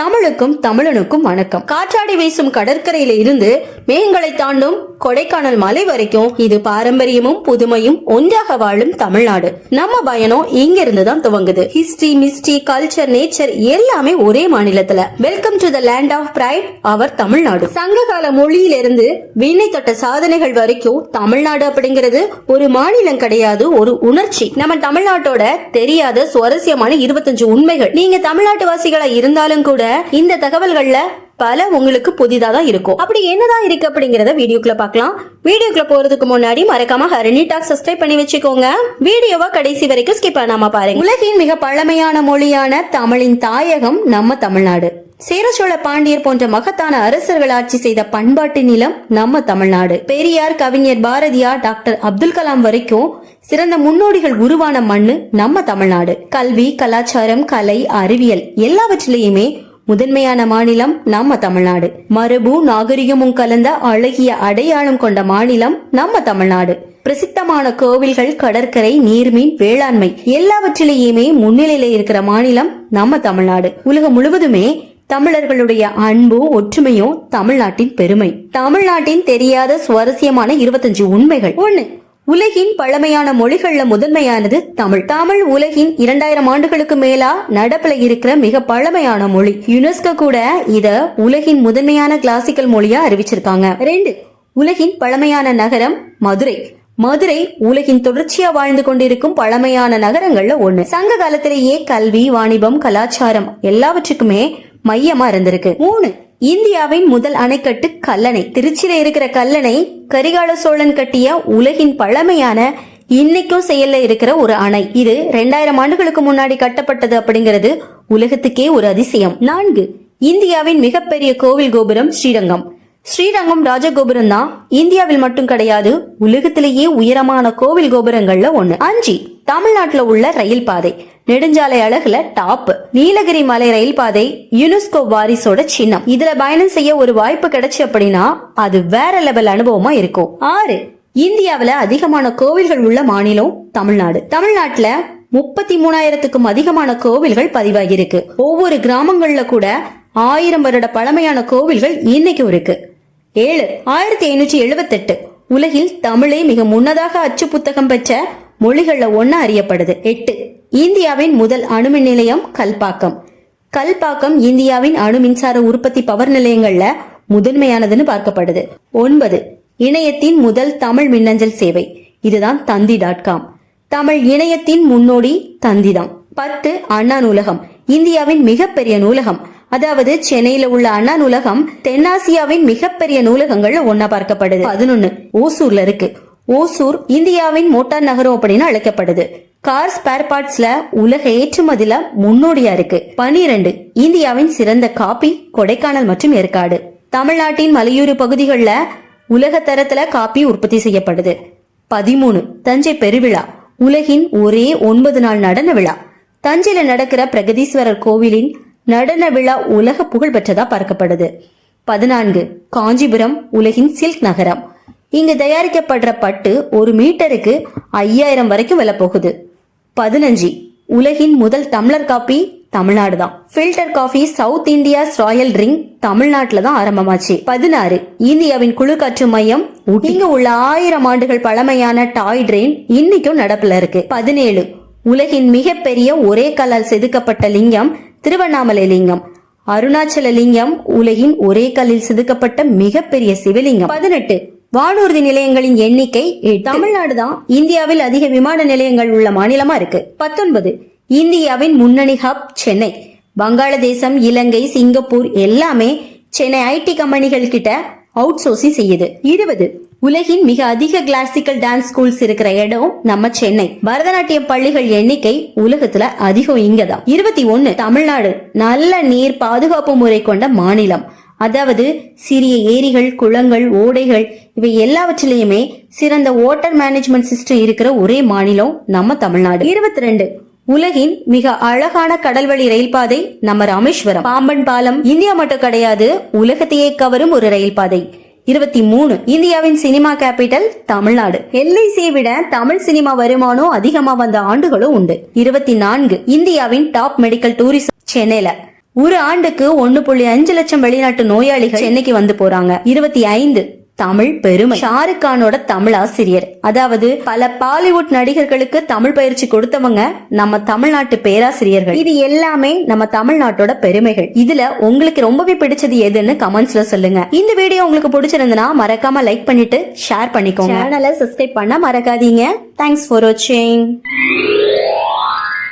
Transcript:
தமிழுக்கும் தமிழனுக்கும் வணக்கம். காற்றாடி வீசும் கடற்கரையில இருந்து மேகங்களை தாண்டும் கொடைக்கானல் மலை வரைக்கும் இது பாரம்பரியமும் புதுமையும் ஒன்றாக வாழும் தமிழ்நாடு. நம்ம பயணம் இங்க இருந்து தான் துவங்குது. ஹிஸ்டரி மிஸ்டி கல்ச்சர் நேச்சர் எல்லாமே ஒரே மாநிலத்துல. Welcome to the land of pride our Tamil Nadu. சங்ககால மொழியிலிருந்து விண்ணை தொட்ட சாதனைகள் வரைக்கும் தமிழ்நாடு அப்படிங்கிறது ஒரு மாநிலம் கிடையாது ஒரு உணர்ச்சி. நம்ம தமிழ்நாட்டோட தெரியாத சுவாரஸ்யமான இருபத்தஞ்சு உண்மைகள். நீங்க தமிழ்நாட்டு வாசிகளா இருந்தாலும் கூட இந்த தகவல்கள்ல பல உங்களுக்கு புதிதா தான் இருக்கும். அப்படி என்னதான் இருக்கு அப்படிங்கறத வீடியோக்குள்ள பார்க்கலாம். வீடியோக்குள்ள போறதுக்கு முன்னாடி மறக்காம ஹரணி டாக் சப்ஸ்கிரைப் பண்ணி வச்சுக்கோங்க. வீடியோவை கடைசி வரைக்கும் ஸ்கிப் பண்ணாம பாருங்க. உலகின் மிக பழமையான மொழியான தமிழின் தாயகம் நம்ம தமிழ்நாடு. சேரசோழ பாண்டியர் போன்ற மகத்தான அரசர்கள் ஆட்சி செய்த பண்பாட்டு நிலம் நம்ம தமிழ்நாடு. பெரியார் கவிஞர் பாரதியார் டாக்டர் அப்துல் கலாம் வரைக்கும் சிறந்த முன்னோடிகள் உருவான மண்ணு நம்ம தமிழ்நாடு. கல்வி கலாச்சாரம் கலை அறிவியல் எல்லாவற்றிலையுமே முதன்மையான மாநிலம் நம்ம தமிழ்நாடு. மரபு நாகரிகமும் கலந்த அழகிய அடையாளம் கொண்ட மாநிலம் நம்ம தமிழ்நாடு. பிரசித்தமான கோவில்கள் கடற்கரை நீர்மீன் வேளாண்மை எல்லாவற்றிலேயுமே முன்னிலையில இருக்கிற மாநிலம் நம்ம தமிழ்நாடு. உலகம் முழுவதுமே தமிழர்களுடைய அன்பு ஒற்றுமையும் தமிழ்நாட்டின் பெருமை. தமிழ்நாட்டின் தெரியாத சுவாரஸ்யமான இருபத்தஞ்சு உண்மைகள். ஒண்ணு உலகின் பழமையான மொழிகள்ல முதன்மையானது தமிழ். தமிழ் உலகின் இரண்டாயிரம் ஆண்டுகளுக்கு மேலா நடப்புல இருக்கிற மிக பழமையான மொழி. யுனெஸ்கோ கூட இத உலகின் முதன்மையான கிளாசிக்கல் மொழியா அறிவிச்சிருக்காங்க. ரெண்டு உலகின் பழமையான நகரம் மதுரை. மதுரை உலகின் தொடர்ச்சியா வாழ்ந்து கொண்டிருக்கும் பழமையான நகரங்கள்ல ஒண்ணு. சங்க காலத்திலேயே கல்வி வாணிபம் கலாச்சாரம் எல்லாவற்றுக்குமே மையமா இருந்திருக்கு. மூணு இந்தியாவின் முதல் அணைக்கட்டு கல்லணை. திருச்சியில இருக்கிற கல்லணை கரிகால சோழன் கட்டிய உலகின் பழமையான இன்னைக்கும் செயல்ல இருக்கிற ஒரு அணை. இது ரெண்டாயிரம் ஆண்டுகளுக்கு முன்னாடி கட்டப்பட்டது அப்படிங்கிறது உலகத்துக்கே ஒரு அதிசயம். நான்கு இந்தியாவின் மிகப்பெரிய கோவில் கோபுரம் ஸ்ரீரங்கம். ஸ்ரீரங்கம் ராஜகோபுரம் தான் இந்தியாவில் மட்டும் கிடையாது உலகத்திலேயே உயரமான கோவில் கோபுரங்கள்ல ஒண்ணு. அஞ்சு தமிழ்நாட்டுல உள்ள ரயில் பாதை. நெடுஞ்சாலை அழகுல டாப் நீலகிரி மலை ரயில் பாதை யுனெஸ்கோ வாரிசோட சின்னம். இதுல பயணம் செய்ய ஒரு வாய்ப்பு கிடைச்சு அப்படின்னா அது வேற லெவல் அனுபவமா இருக்கும். ஆறு இந்தியாவில அதிகமான கோவில்கள் உள்ள மாநிலம் தமிழ்நாடு. தமிழ்நாட்டுல முப்பத்தி மூணாயிரத்துக்கும் அதிகமான கோவில்கள் பதிவாகியிருக்கு. ஒவ்வொரு கிராமங்கள்ல கூட ஆயிரம் வருட பழமையான கோவில்கள் இன்னைக்கும் இருக்கு. ஏழு ஆயிரத்தி ஐநூற்றி எழுபத்தெட்டு உலகில் தமிழே மிக முன்னதாக அச்சு புத்தகம் பெற்ற மொழிகள்ல ஒன்னா அறியப்படுது. எட்டு இந்தியாவின் முதல் அணுமின் நிலையம் கல்பாக்கம். கல்பாக்கம் இந்தியாவின் அணு மின்சார உற்பத்தி பவர் நிலையங்கள்ல முதன்மையானதுன்னு பார்க்கப்படுது. ஒன்பது இணையத்தின் முதல் தமிழ் மின்னஞ்சல் சேவை. இதுதான் தந்தி டாட் காம் தமிழ் இணையத்தின் முன்னோடி தந்திதான் பத்து அண்ணா நூலகம். இந்தியாவின் மிகப்பெரிய நூலகம். அதாவது சென்னையில உள்ள அண்ணா நூலகம் தென்னாசியாவின் மிகப்பெரிய நூலகங்கள்ல ஒன்னா பார்க்கப்படுது. பதினொன்னு ஓசூர்ல இருக்கு. ஓசூர் இந்தியாவின் மோட்டார் நகரம் அப்படின்னு அழைக்கப்படுது. கார் ஸ்பேர் பார்ட்ஸ்ல உலக ஏற்றுமதியில முன்னோடியா இருக்கு. பனிரெண்டு இந்தியாவின் சிறந்த காபி கொடைக்கானல் மற்றும் ஏற்காடு. தமிழ்நாட்டின் மலையூர் பகுதிகளில் உலக தரத்துல காபி உற்பத்தி செய்யப்படுது. பதிமூணு தஞ்சை பெருவிழா உலகின் ஒரே ஒன்பது நாள் நடன விழா. தஞ்சையில நடக்கிற பிரகதீஸ்வரர் கோவிலின் நடன விழா உலக புகழ் பெற்றதா பார்க்கப்படுது. பதினான்கு காஞ்சிபுரம் உலகின் சில்க் நகரம். இங்கு தயாரிக்கப்படுற பட்டு ஒரு மீட்டருக்கு ஐயாயிரம் வரைக்கும் விலை போகுது பதினஞ்சு. உலகின் முதல் தமிழர் காப்பி தமிழ்நாடு தான் filter coffee south India's royal drink தமிழ்நாட்டில் தான் ஆரம்பமாச்சு. பதினாறு. இந்தியாவின் குழு காற்று மையம் இங்க உள்ள ஆயிரம் ஆண்டுகள் பழமையான டாய் ட்ரெயின் இன்னைக்கும் நடப்புல இருக்கு. பதினேழு. உலகின் மிகப்பெரிய ஒரே கல்லால் செதுக்கப்பட்ட லிங்கம் திருவண்ணாமலை லிங்கம். அருணாச்சல லிங்கம் உலகின் ஒரே கல்லில் செதுக்கப்பட்ட மிகப்பெரிய சிவலிங்கம். பதினெட்டு. வானூர்தி நிலையங்களின் எண்ணிக்கை தமிழ்நாடு தான் இந்தியாவில் அதிக விமான நிலையங்கள் உள்ள மாநிலமா இருக்கு? பத்தொன்பது. இந்தியாவின் முன்னணி ஹப் சென்னை. வங்காளதேசம் இலங்கை சிங்கப்பூர் எல்லாமே சென்னை ஐடி கம்பெனிகள் கிட்ட அவுட் சோர்சிங் செய்யுது. இருபது. உலகின் மிக அதிக கிளாசிக்கல் டான்ஸ் ஸ்கூல்ஸ் இருக்கிற இடம் நம்ம சென்னை. பரதநாட்டிய பள்ளிகள் எண்ணிக்கை உலகத்துல அதிகம் இங்கதான். இருபத்தி ஒன்னு. தமிழ்நாடு நல்ல நீர் பாதுகாப்பு முறை கொண்ட மாநிலம். அதாவது சிறிய ஏரிகள் குளங்கள் ஓடைகள் இவை எல்லாவற்றிலையுமே சிறந்த வாட்டர் மேனேஜ்மெண்ட் சிஸ்டம் இருக்கிற ஒரே மாநிலம் நம்ம தமிழ்நாடு. இருபத்தி ரெண்டு உலகின் மிக அழகான கடல்வழி ரயில் பாதை நம்ம ராமேஸ்வரம். பாம்பன் பாலம். இந்தியா மட்டும் கிடையாது உலகத்தையே கவரும் ஒரு ரயில் பாதை இருபத்தி மூணு இந்தியாவின் சினிமா கேபிட்டல் தமிழ்நாடு. எல்ஐசியை விட தமிழ் சினிமா வருமானம் அதிகமா வந்த ஆண்டுகளும் உண்டு. இருபத்தி நான்கு இந்தியாவின் டாப் மெடிக்கல் டூரிசம் சென்னையில. ஒரு ஆண்டுக்கு ஒன்னு புள்ளி அஞ்சு லட்சம் வெளிநாட்டு நோயாளிகள் சென்னைக்கு வந்து போறாங்க. இருபத்தி ஐந்து தமிழ் பெருமை. ஷாருக் கானோட தமிழ் ஆசிரியர். அதாவது பல பாலிவுட் நடிகர்களுக்கு தமிழ் பயிற்சி கொடுத்தவங்க நம்ம தமிழ்நாட்டு பேராசிரியர்கள். இது எல்லாமே நம்ம தமிழ்நாட்டோட பெருமைகள். இதுல உங்களுக்கு ரொம்பவே பிடிச்சது எதுன்னு கமெண்ட்ஸ்ல சொல்லுங்க. இந்த வீடியோ உங்களுக்கு பிடிச்சிருந்தனா மறக்காம லைக் பண்ணிட்டு ஷேர் பண்ணிக்கோங்க. சேனலை சப்ஸ்கிரைப் பண்ண மறக்காதீங்க. தேங்க்ஸ் ஃபார் வாட்சிங்